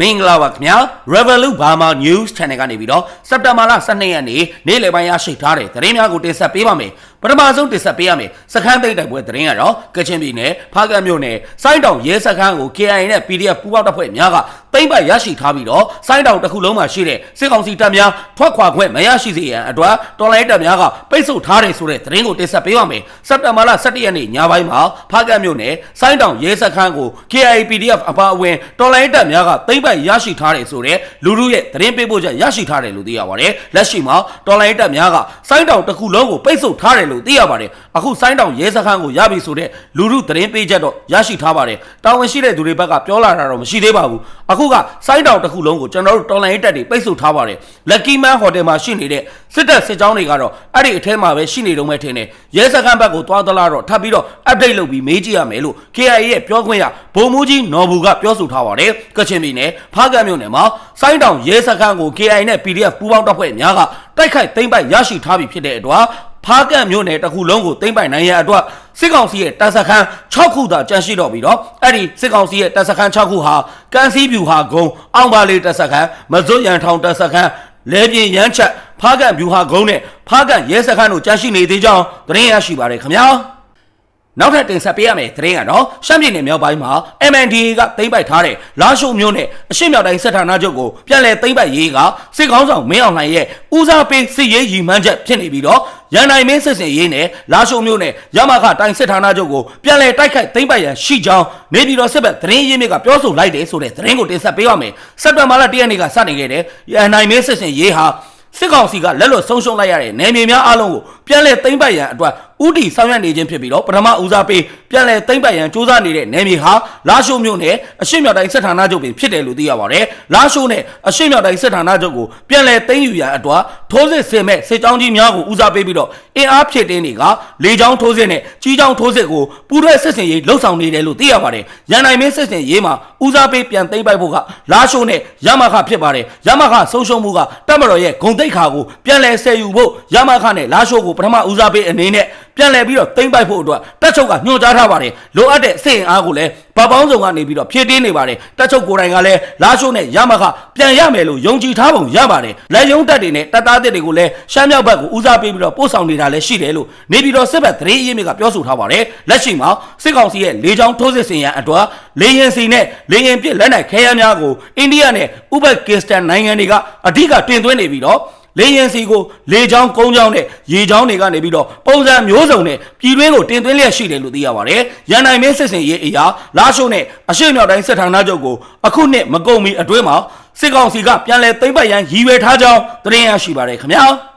မင်္ဂလာပါခင်ဗျာ Revolut Burma News Channel ကနေပြီးတော့စက်တင်ဘာလ12ရက်နေ့နေ့လယ်ပိုင်းရရှိထားတဲ့သတင်းများကိုတင်ဆက်ပေးပါမယ် ပထမဆုံးတင်ဆက်ပေးရမယ်စခန်းသိမ်းတိုက်ပွဲသတင်းကတော့ကချင်ပြည်နယ်ဖားကတ်မြို့နယ်စိုင်းတောင်ရဲစခန်းကို KIA နဲ့ PDF ပူးပေါင်းတပ်ဖွဲ့များကသိမ်းပိုက်ရရှိထားပြီးတော့စိုင်းတောင်တစ်ခုလုံးမှာရှိတဲ့စစ်ကောင်စီတပ်များထွက်ခွာခွင့်မရရှိစေရန်အတွက်တော်လိုင်းတပ်များကပိတ်ဆို့ထားတယ်ဆိုတဲ့သတင်းကိုတင်ဆက်ပေးပါမယ်စက်တင်ဘာလ17ရက်နေ့ညပိုင်းမှာဖားကတ်မြို့နယ်စိုင်းတောင်ရဲစခန်းကို KIA PDF အပါအဝင်တော်လိုင်းတပ်များကသိမ်းပိုက်ရရှိထားတယ်ဆိုတဲ့လူလူရဲ့သတင်းပေးပို့ချက်ရရှိထားတယ်လို့သိရပါတယ်လက်ရှိမှာတော်လိုင်းတပ်များကစိုင်းတောင်တစ်ခုလုံးကိုပိတ်ဆို့ထားတယ်လို့သိရပါတယ်အခုစိုင်းတောင်ရဲစခန်းကိုရပြီဆိုတဲ့လူလူသတင်းပေးချက်တော့ရရှိထားပါတယ်တာဝန်ရှိတဲ့သူတွေဘက်ကပြောလာတာတော့မရှိသေးပါဘူးအခုကစိုင်းတောင်တစ်ခုလုံးကိုကျွန်တော်တို့တော်လိုင်းတပ်တွေပိတ်ဆို့ထားပါတယ် Lucky Man Hotel မှာရှိနေတဲ့စစ်တပ်စစ်ကြောင်းတွေကတော့အဲ့ဒီအထဲမှာပဲရှိနေတော့မဲ့ထင်တယ်ရဲစခန်းဘက်ကိုသွားသလားတော့ထပ်ပြီးတော့ update လုပ်ပြီးမေးကြည့်ရမယ်လို့ KIA ရဲ့ပြောခွင့်ရဗိုလ်မှူးကြီးနော်ဘူးကပြောဆိုထားပါတယ်ကချင်ပြည်နယ်ဖားကတ်မြို့နယ်မှာစိုင်းတောင်ရဲစခန်းကို KIA နဲ့ PDF ပူးပေါင်းတပ်ဖွဲ့များကတိုက်ခိုက်သိမ်းပိုက်ရရှိထားပြီဖြစ်တဲ့အတွက် ဖားကတ်မြို့နယ်တစ်ခုလုံးကိုသိမ်းပိုက်နိုင်ရန်အတွက်စစ်ကောင်စီရဲ့တပ်စခန်း6ခုသာကျန်ရှိတော့ပြီးတော့အဲ့ဒီစစ်ကောင်စီရဲ့တပ်စခန်း6ခုဟာကန်စီဖြူဟာဂုံအောင်ပါလေးတပ်စခန်းမဇွတ်ရန်ထောင်တပ်စခန်းလဲပြင်းရမ်းချက်ဖားကတ်ဖြူဟာဂုံနဲ့ဖားကတ်ရဲစခန်းတို့ကျန်ရှိနေသေးကြောင်းသတင်းရရှိပါတယ်ခင်ဗျာ နောက်ထပ်တင်ဆက်ပေးရမယ်သတင်းကတော့ရှမ်းပြည်နယ်မြောက်ပိုင်းမှာ MNDA ကသိမ်းပိုက်ထားတဲ့လာရှိုးမြို့နယ်အရှေ့မြောက်တိုင်းစစ်ဌာနချုပ်ကိုပြန်လည်သိမ်းပိုက်ရေးကစစ်ကောင်းဆောင်မင်းအောင်လှိုင်ရဲ့ဦးစားပေးစစ်ရေးရည်မှန်းချက်ဖြစ်နေပြီးတော့ရန်နိုင်မင်းစစ်စင်ရေးနဲ့လာရှိုးမြို့နယ်ရမခတိုင်းစစ်ဌာနချုပ်ကိုပြန်လည်တိုက်ခိုက်သိမ်းပိုက်ရန်ရှိကြောင်းနေပြည်တော်စစ်ဘက်သတင်းရင်းမြစ်ကပြောဆိုလိုက်တယ်ဆိုတဲ့သတင်းကိုတင်ဆက်ပေးရမယ်စက်တင်ဘာလ၁ရက်နေ့ကစတင်ခဲ့တဲ့ရန်နိုင်မင်းစစ်စင်ရေးဟာစစ်ကောင်စီကလက်လွတ်ဆုံးရှုံးလိုက်ရတဲ့နယ်မြေများအလုံးကိုပြန်လည်သိမ်းပိုက်ရန်အတွက်ဥတီဆောင်ရွက်နေခြင်းဖြစ်ပြီးတော့ပထမဦးစားပေးပြန်လည်သိမ်းပိုက်ရန်စ조사နေတဲ့နယ်မြေဟာလာရှိုးမြို့နယ်အရှေ့မြောက်တိုင်းစစ်ဌာနချုပ်ပင်ဖြစ်တယ်လို့သိရပါတယ်။လာရှိုးနယ်အရှေ့မြောက်တိုင်းစစ်ဌာနချုပ်ကိုပြန်လည်သိမ်းယူရန်အတွက်ထိုးစစ်ဆင်မဲ့စစ်ကြောင်းကြီးများကိုဦးစားပေးပြီးတော့အင်အားဖြည့်တင်းတွေကလေကြောင်းထိုးစစ်နဲ့ကြီးကြောင်းထိုးစစ်ကိုပူးတွဲစစ်စင်ရေးလှုပ်ဆောင်နေတယ်လို့သိရပါတယ်။ရန်နိုင်မင်းစစ်စင်ရေးမှာဦးစားပေးပြန်သိမ်းပိုက်ဖို့ကလာရှိုးနဲ့ရမခဖြစ်ပါတယ်။ရမခဆုံးရှုံးမှုကတပ်မတော်ရဲ့ဂုံတိတ်ခါကိုပြန်လည်ဆယ်ယူဖို့ရမခနဲ့လာရှိုးကိုပထမဦးစားပေးအနေနဲ့ပြန်လည်ပြီးတော့သိမ့်ပိုက်ဖို့အတွက်တက်ချုပ်ကညွှန်ကြားထားပါတယ်လိုအပ်တဲ့စိတ်အားကိုလည်းဗပေါင်းဆောင်ကနေပြီးတော့ဖြည့်တင်းနေပါတယ်တက်ချုပ်ကိုယ်တိုင်ကလည်းလာရှိုးနဲ့ရမခပြန်ရမယ်လို့ယုံကြည်ထားပုံရပါတယ်လက်ယုံတက်တွေနဲ့တပ်သားတွေကိုလည်းရှမ်းမြောက်ဘက်ကိုဦးစားပေးပြီးတော့ပို့ဆောင်နေတာလည်းရှိတယ်လို့နေပြည်တော်စစ်ဘက်သတင်းအရင်းမြစ်ကပြောဆိုထားပါတယ်လက်ရှိမှာစစ်ကောင်စီရဲ့လေကြောင်းထိုးစစ်ဆင်ရန်အတွက်လေရင်စီနဲ့လေရင်ပစ်လက်နက်ခဲယမ်းများကိုအိန္ဒိယနဲ့ဥပကစ္စတန်နိုင်ငံတွေကအဓိကတင်သွင်းနေပြီးတော့ လေရင်စီကိုလေချောင်းကုန်းချောင်းနဲ့ရေချောင်းတွေကနေပြီးတော့ပုံစံမျိုးစုံနဲ့ပြည်တွင်းကိုတင်သွင်းလျက်ရှိတယ်လို့သိရပါတယ်။ရန်နိုင်မင်းစစ်စင်ရေးအရာလာရှိုးနဲ့အရှိမြောက်တိုင်းစစ်ဌာနချုပ်ကိုအခုနှစ်မကုန်မီအတွင်းမှာစစ်ကောင်စီကပြန်လည်သိမ်းပိုက်ရန်ရည်ရွယ်ထားကြောင်းသတင်းရရှိပါတယ်ခင်ဗျာ။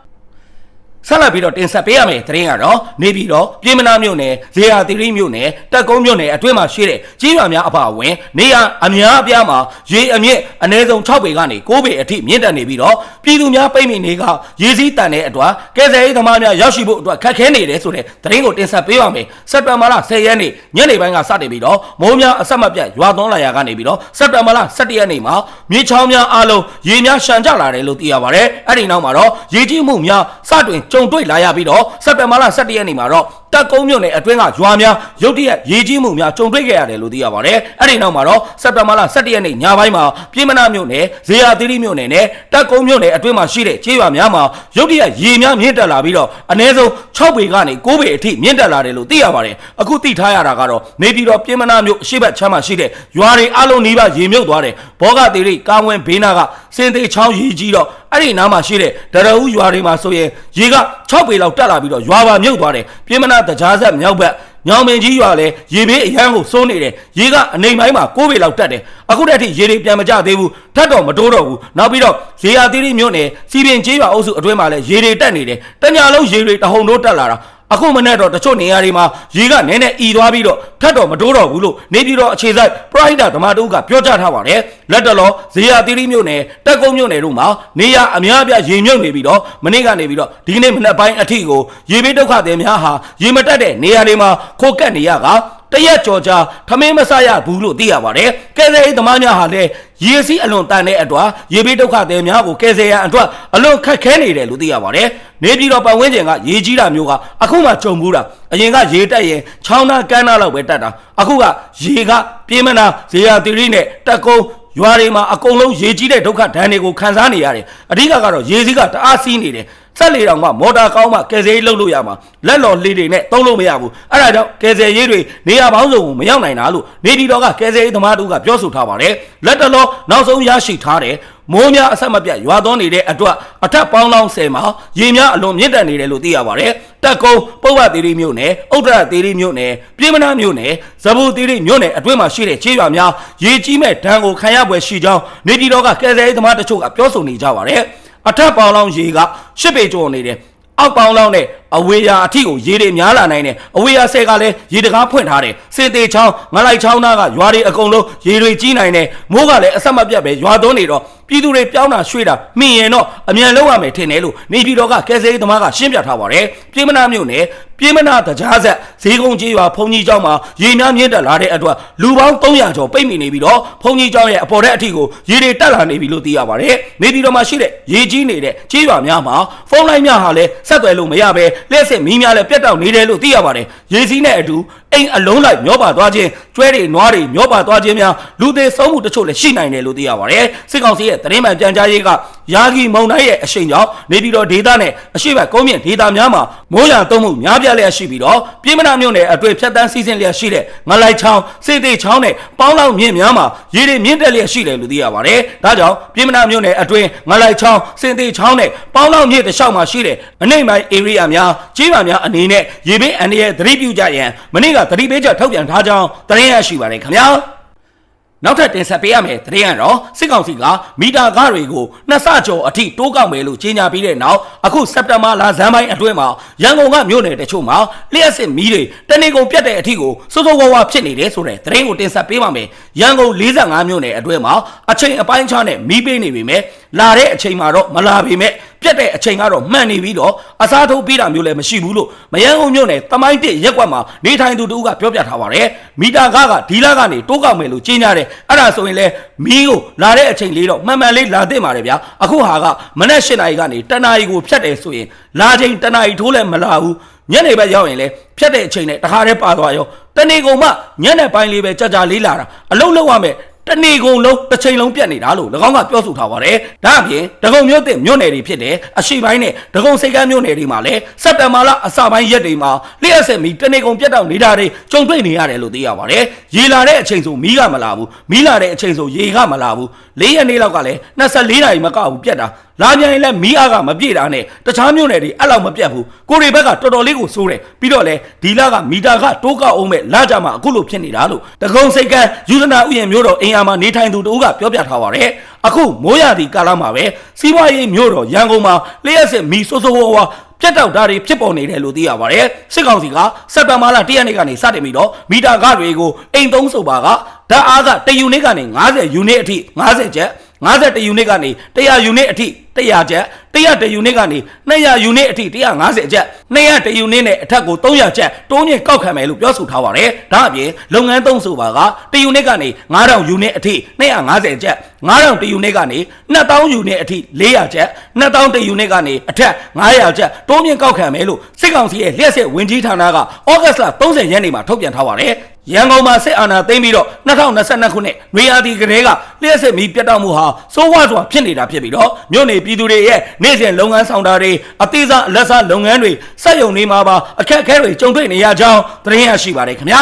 ဆက်လက်ပြီးတော့တင်ဆက်ပေးရမယ်သတင်းကတော့နေပြီးတော့ပြည်မနာမြို့နယ်ဇေယျသီရိမြို့နယ်တက်ကုန်းမြို့နယ်အတွင်းမှာရှိတဲ့ကြီးရွာများအပါအဝင်နေရအများအပြားမှာရေအမြင့်အနည်းဆုံး6ပေကနေ9ပေအထိမြင့်တက်နေပြီးတော့ပြည်သူများပိတ်မိနေကရေစည်းတန်တဲ့အတွက်ကဲဆယ်ရေးသမားများရောက်ရှိဖို့အတွက်ခက်ခဲနေတယ်ဆိုတဲ့သတင်းကိုတင်ဆက်ပေးပါမယ်စက်တင်ဘာလ10ရက်နေ့ညနေပိုင်းကစတင်ပြီးတော့မိုးများအဆက်မပြတ်ရွာသွန်းလာရာကနေပြီးတော့စက်တင်ဘာလ17ရက်နေ့မှာမြေချောင်းများအားလုံးရေများရှမ်းကြလာတယ်လို့သိရပါတယ်အဲ့ဒီနောက်မှာတော့ရေကြီးမှုများစတင်ကြုံတွေ့လာရပြီးတော့စက်တင်ဘာလ17ရက်နေ့မှာတော့တက်ကုန်းမြို့နယ်အတွင်းကရွာများရုတ်တရက်ရေကြီးမှုများကြုံတွေ့ခဲ့ရတယ်လို့သိရပါတယ်။အဲ့ဒီနောက်မှာတော့စက်တင်ဘာလ17ရက်နေ့ညပိုင်းမှာပြည်မနာမြို့နယ်ဇေယျသီရိမြို့နယ်နဲ့တက်ကုန်းမြို့နယ်အတွင်းမှာရှိတဲ့ကျေးရွာများမှာရုတ်တရက်ရေများမြင့်တက်လာပြီးတော့အနည်းဆုံး6ပေကနေ9ပေအထိမြင့်တက်လာတယ်လို့သိရပါတယ်။အခုသိထားရတာကတော့နေပြည်တော်ပြည်မနာမြို့အရှိတ်ချမ်းမှာရှိတဲ့ရွာတွေအလုံးနီးပါးရေမြုပ်သွားတယ်။ဘောဂသီရိကာဝင်းဘေးနာက စင်သေးချောင်းရေကြီးတော့အဲ့ဒီနားမှာရှိတဲ့ဒရဦးရွာတွေမှာဆိုရင်ရေက6ပေလောက်တက်လာပြီးတော့ရွာပါမြုပ်သွားတယ်။ပြည်မနာတကြားဆက်မြောက်ဘက်ညောင်မင်းကြီးရွာလဲရေဘေးအရန်ကိုစိုးနေတယ်ရေကအနိုင်ပိုင်းမှာ6ပေလောက်တက်တယ်အခုတည်းအထိရေတွေပြန်မကျသေးဘူးထပ်တော့မတိုးတော့ဘူးနောက်ပြီးတော့ရေယာသီရိမြို့နယ်စီပင်ကျေးရွာအုပ်စုအတွင်းမှာလဲရေတွေတက်နေတယ်တညာလုံးရေတွေတဟုန်တိုးတက်လာတာ အခုမနေ့တော့တချို့နေရာတွေမှာရေကနည်းနည်းဤသွားပြီးတော့ထပ်တော့မတိုးတော့ဘူးလို့နေပြည်တော်အခြေစိုက်ပရိုက်တာဓမ္မတုကပြောကြားထားပါတယ်လက်တလောဇေယသီရိမြို့နယ်တက်ကုန်းမြို့နယ်တို့မှာနေရအများအပြားရေမြုပ်နေပြီးတော့မနေ့ကနေပြီးတော့ဒီကနေ့မနက်ပိုင်းအထိကိုရေဘေးဒုက္ခသည်များဟာရေမတက်တဲ့နေရာတွေမှာခိုကက်နေရက တရက်ကြော်ကြာထမင်းမဆရဘူးလို့သိရပါတယ်ကဲဆယ်ရေးသမားများဟာလည်းရေစီးအလွန်တန်တဲ့အတွက်ရေဘေးဒုက္ခသည်များကိုကဲဆယ်ရန်အတွက်အလွန်ခက်ခဲနေတယ်လို့သိရပါတယ်နေပြည်တော်ပတ်ဝန်းကျင်ကရေကြီးတာမျိုးကအခုမှကြုံဘူးတာအရင်ကရေတက်ရင်ချောင်းသားကမ်းသားလောက်ပဲတက်တာအခုကရေကပြင်းမနာဇေယျသီရိနဲ့တက်ကုန်းရွာတွေမှာအကုန်လုံးရေကြီးတဲ့ဒုက္ခဒဏ်တွေကိုခံစားနေရတယ်အဓိကကတော့ရေစည်းကတအားစီးနေတယ် ဆက်လေတောင်မှမော်တာကောင်းမှကယ်ဆယ်ရေးလုပ်လို့ရမှာလက်လော်လေးတွေနဲ့သုံးလို့မရဘူးအဲ့ဒါကြောင့်ကယ်ဆယ်ရေးတွေနေရာပေါင်းစုံကိုမရောက်နိုင်တာလို့နေပြည်တော်ကကယ်ဆယ်ရေးသမားတို့ကပြောဆိုထားပါတယ်လက်တလောနောက်ဆုံးရရှိထားတယ်မိုးများအဆက်မပြတ်ရွာသွန်းနေတဲ့အတွက်အထက်ပေါင်းလောင်းဆယ်မှာရေများအလွန်မြင့်တက်နေတယ်လို့သိရပါတယ်တက်ကုန်းပုဗ္ဗသေးရီမြို့နယ်ဥဒ္ဒရသေးရီမြို့နယ်ပြည်မနာမြို့နယ်ဇဘူသေးရီမြို့နယ်အတွင်းမှာရှိတဲ့ခြေရွာများရေကြီးမဲ့ဒဏ်ကိုခံရပွဲရှိကြောင်းနေပြည်တော်ကကယ်ဆယ်ရေးသမားတချို့ကပြောဆိုနေကြပါတယ် အထက်ပေါင်းလောင်းရေကရှစ်ပေကျော်နေတယ်အောက်ပေါင်းလောက်နဲ့အဝေးရာအထိကိုရေတွေများလာနိုင်တယ်အဝေးရာဆဲကလည်းရေတကားဖွင့်ထားတယ်စင်သေးချောင်းငလိုက်ချောင်းသားကရွာတွေအကုန်လုံးရေတွေကြီးနိုင်တယ်မိုးကလည်းအဆက်မပြတ်ပဲရွာသွန်းနေတော့ပြည်သူတွေပြောင်းတာရွှေ့တာမြင်ရင်တော့အမြန်လုံးရမယ်ထင်တယ်လို့နေပြည်တော်ကကယ်ဆယ်ရေးသမားကရှင်းပြထားပါတယ်ပြည်မနာမြို့နယ်ပြည်မနာတကြားဆက်ဈေးကုန်းကြီးရွာဖုန်ကြီးကျောင်းမှာရေများမြင့်တက်လာတဲ့အတွက်လူပေါင်း300ကျော်ပိတ်မိနေပြီးတော့ဖုန်ကြီးကျောင်းရဲ့အပေါ်တဲ့အထိကိုရေတွေတက်လာနေပြီလို့သိရပါတယ်နေပြည်တော်မှာရှိတဲ့ရေကြီးနေတဲ့ကြီးရွာများမှာဖုန်းလိုင်းများဟာလည်းဆက်သွယ်လို့မရဘဲလျှက်စစ်မီးများလည်းပြတ်တောက်နေတယ်လို့သိရပါတယ်ရေစီးနဲ့အတူအိမ်အလုံးလိုက်မျောပါသွားခြင်းကျွဲတွေနွားတွေမျောပါသွားခြင်းများလူသေးဆုံးမှုတချို့လည်းရှိနိုင်တယ်လို့သိရပါတယ်စစ်ကောင်စီရဲ့သတင်းမှန်ပြန်ကြားရေးက ယာဂီမုံတိုင်းရဲ့အရှိန်ကြောင့်နေပြည်တော်ဒေသနဲ့အရှိတ်ကုန်းမြင့်ဒေသများမှာမိုးရွာသွန်းမှုများပြားလျက်ရှိပြီးတော့ပြည်မနာမြို့နယ်အတွေ့ဖြတ်တန်းစီးဆင်းလျက်ရှိတဲ့ငလိုက်ချောင်းစေတေချောင်းနဲ့ပေါင်းလောက်မြင့်များမှာရေတွေမြင့်တက်လျက်ရှိတယ်လို့သိရပါတယ်ဒါကြောင့်ပြည်မနာမြို့နယ်အတွင်းငလိုက်ချောင်းစေတေချောင်းနဲ့ပေါင်းလောက်မြင့်တစ်လျှောက်မှာရှိတဲ့အနိမ့်ပိုင်း area များကြီးပါများအနေနဲ့ရေဘေးအန္တရာယ်သတိပြုကြရန်မနေ့ကသတိပေးချက်ထုတ်ပြန်ထားကြောင်းသတင်းရရှိပါတယ်ခင်ဗျာ နောက်ထပ်တင်ဆက်ပေးရမယ်တရင်ကတော့စစ်ကောင်စီကမီတာကားတွေကိုနှစ်ဆကျော်အထိတိုးကောက်မယ်လို့ကြေညာပြီးတဲ့နောက်အခုစက်တင်ဘာလဇန်ပိုင်းအတွင်းမှာရန်ကုန်ကမြို့နယ်တချို့မှာလျှက်စစ်မီးတွေတနေကုန်ပြတ်တဲ့အထိကိုစိုးစိုးဝါးဝါဖြစ်နေတယ်ဆိုတဲ့တရင်ကိုတင်ဆက်ပေးပါမယ်ရန်ကုန်45မြို့နယ်အတွင်းမှာအချိန်အပိုင်းခြားနဲ့မီးပေးနေပြီမဲ့လာတဲ့အချိန်မှာတော့မလာပေမဲ့ပြတ်တဲ့အချိန်ကတော့မှန်နေပြီးတော့အစားထိုးပေးတာမျိုးလည်းမရှိဘူးလို့မယန်းကုန်မြို့နယ်တမိုင်းတစ်ရက်ကွက်မှာနေထိုင်သူတူကပြောပြထားပါတယ်မီတာကားကဒီလာကနေတိုးကောက်မယ်လို့ကြေညာတယ်အဲ့ဒါဆိုရင်လည်းမီးကိုလာတဲ့အချိန်လေးတော့မှန်မှန်လေးလာသင့်ပါတယ်ဗျာအခုဟာကမနက်၈နာရီကနေတနာရီကိုဖြတ်တယ်ဆိုရင်လာချိန်တနာရီထိုးလည်းမလာဘူးညနေဘက်ရောက်ရင်လည်းဖြတ်တဲ့အချိန်နဲ့တခါတည်းပါသွားရောတနေ့ကုန်မှညနေပိုင်းလေးပဲကြာကြာလေးလာတာအလုံးလုံးရမယ် တနေကုန်လုံးတစ်ချိန်လုံးပြတ်နေတာလို့၎င်းကပြောဆိုထားပါတယ်။ဒါအပြင်ဒဂုံမြို့တဲ့မြို့နယ်တွေဖြစ်တဲ့အရှိပိုင်းနဲ့ဒဂုံစိတ်ကမ်းမြို့နယ်တွေမှာလည်းစက်တဘာလအစပိုင်းရက်တွေမှာလျှက်ဆက်မီတနေကုန်ပြတ်တော့နေတာတွေကြုံတွေ့နေရတယ်လို့သိရပါတယ်။ရေလာတဲ့အချိန်ဆိုမီးကမလာဘူး။မီးလာတဲ့အချိန်ဆိုရေကမလာဘူး။၄ရက်နေ့လောက်ကလည်း24နာရီမကဘူးပြတ်တာ။ လာပြန်ရင်လည်းမီးအားကမပြည့်တာနဲ့တခြားမြို့နယ်တွေအဲ့လောက်မပြတ်ဘူး။ကိုရီဘက်ကတော်တော်လေးကိုစိုးတယ်။ပြီးတော့လေဒီလကမီတာကတိုးကောက်အောင်မဲ့လာကြမှာအခုလိုဖြစ်နေတာလို့ဒဂုံစိတ်ကမ်းယူဇနာဥယျာဉ်မျိုးတော်အင်အားမှာနေထိုင်သူတို့ကပြောပြထားပါတယ်။အခုမိုးရသည့်ကာလမှာပဲစီးပွားရေးမျိုးတော်ရန်ကုန်မှာလျှက်စစ်မီဆိုးဆိုးဝါးဝါပြတ်တောက်တာတွေဖြစ်ပေါ်နေတယ်လို့သိရပါတယ်။စစ်ကောင်စီကစက်တဘာလ၁ရက်နေ့ကနေစတင်ပြီးတော့မီတာကတွေကိုအိမ်သုံးဆိုပါကဓာတ်အားက1ယူနစ်ကနေ90ယူနစ်အထိ90ကျပ်51ယူနစ်ကနေ100ယူနစ်အထိ 100ကျပ်100ယူနစ်ကနေ200ယူနစ်အထိ150ကျပ်200ယူနစ်နဲ့အထက်ကို300ကျပ်တိုးညင်ကောက်ခံမယ်လို့ပြောဆိုထားပါတယ်။ဒါအပြင်လုပ်ငန်းသုံးဆိုပါက1ယူနစ်ကနေ9000ယူနစ်အထိ250ကျပ်9000ယူနစ်ကနေ2000ယူနစ်အထိ400ကျပ်2000ယူနစ်ကနေအထက်900ကျပ်တိုးညင်ကောက်ခံမယ်လို့စစ်ကောင်စီရဲ့လျှက်စစ်ဝင်ကြီးဌာနကဩဂတ်စ်လ30ရက်နေ့မှာထုတ်ပြန်ထားပါတယ်။ရန်ကုန်မှာစစ်အာဏာသိမ်းပြီးတော့2022ခုနှစ်နွေရာသီကလေးကလျှက်စစ်မီးပြတ်တောက်မှုဟာစိုးဝါစွာဖြစ်နေတာဖြစ်ပြီးတော့မြို့နယ်ပြည်သူတွေရဲ့နေ့စဉ်လုပ်ငန်းဆောင်တာတွေအသေးစားအလက်စားလုပ်ငန်းတွေစက်ရုံတွေမှာပါအခက်အခဲတွေကြုံတွေ့နေရကြောင်းသတင်းရရှိပါတယ်ခင်ဗျာ